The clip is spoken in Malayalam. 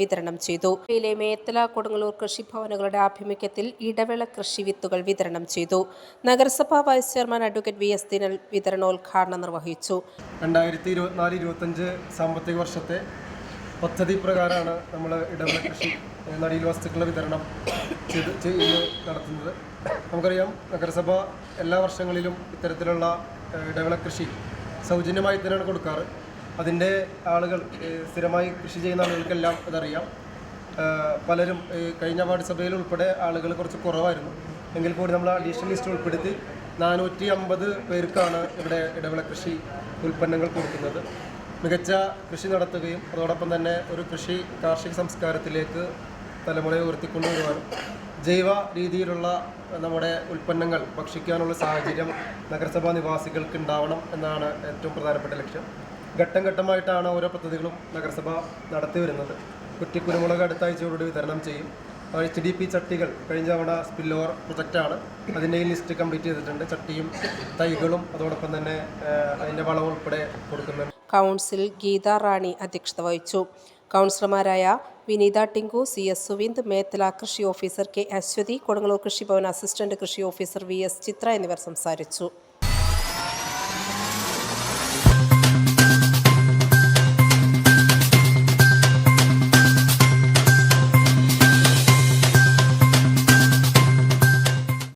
വിതരണം ചെയ്തു. ജില്ലയിലെ മേത്തല കൊടുങ്ങല്ലൂർ കൃഷിഭവനുകളുടെ ആഭിമുഖ്യത്തിൽ ഇടവേള കൃഷി വിത്തുകൾ വിതരണം ചെയ്തു. നഗരസഭാ vice chairman advocate V S Dinal വിതരണോദ്ഘാടനം നിർവഹിച്ചു. രണ്ടായിരത്തി ഇരുപത്തിനാല് ഇരുപത്തഞ്ച് സാമ്പത്തിക വർഷത്തെ പദ്ധതി പ്രകാരമാണ് നമ്മൾ ഇടവേള കൃഷി നടിയിൽ വസ്തുക്കളുടെ വിതരണം ചെയ്ത് ചെയ്ത് നടത്തുന്നത്. നമുക്കറിയാം നഗരസഭ എല്ലാ വർഷങ്ങളിലും ഇത്തരത്തിലുള്ള ഇടവേള കൃഷി സൗജന്യമായി തന്നെയാണ് കൊടുക്കാറ്. അതിന്റെ ആളുകൾ സ്ഥിരമായി കൃഷി ചെയ്യുന്ന ആളുകൾക്കെല്ലാം അതറിയാം. പലരും കഴിഞ്ഞ വാർഡ് സഭയിൽ ഉൾപ്പെടെ ആളുകൾ കുറച്ച് കുറവായിരുന്നു. എങ്കിൽ കൂടി നമ്മൾ അഡീഷണൽ ലിസ്റ്റ് ഉൾപ്പെടുത്തി നാനൂറ്റി അമ്പത് പേർക്കാണ് ഇവിടെ ഇടവിള കൃഷി ഉൽപ്പന്നങ്ങൾ കൊടുക്കുന്നത്. മികച്ച കൃഷി നടത്തുകയും അതോടൊപ്പം തന്നെ ഒരു കൃഷി കാർഷിക സംസ്കാരത്തിലേക്ക് തലമുറയെ ഉയർത്തിക്കൊണ്ടുവരുവാനും ജൈവ രീതിയിലുള്ള നമ്മുടെ ഉൽപ്പന്നങ്ങൾ ഭക്ഷിക്കാനുള്ള സാഹചര്യം നഗരസഭാ നിവാസികൾക്ക് ഉണ്ടാവണം എന്നാണ് ഏറ്റവും പ്രധാനപ്പെട്ട ലക്ഷ്യം. ഘട്ടം ഘട്ടമായിട്ടാണ് ഓരോ പദ്ധതികളും നഗരസഭ നടത്തി വരുന്നത്. കുറ്റിക്കുരുമുളക് അടുത്ത ആഴ്ചയോടുകൂടി വിതരണം ചെയ്യും. എച്ച് ഡി പി ചട്ടികൾ കഴിഞ്ഞ തവണ സ്പിൽ ഓവർ പ്രൊജക്റ്റാണ്. അതിന്റെ ലിസ്റ്റ് കംപ്ലീറ്റ് ചെയ്തിട്ടുണ്ട്. ചട്ടിയും തൈകളും അതോടൊപ്പം തന്നെ അതിന്റെ വളവും ഉൾപ്പെടെ കൊടുക്കുന്നുണ്ട്. കൗൺസിൽ ഗീത റാണി അധ്യക്ഷത വഹിച്ചു. കൗൺസിലർമാരായ വിനീത ടിങ്കു സി എസ് സുവിന്ദ് മേത്തല കൃഷി officer K Aswathi Kodungallur Krishibhavan assistant കൃഷി ഓഫീസർ വി എസ് ചിത്ര എന്നിവർ സംസാരിച്ചു.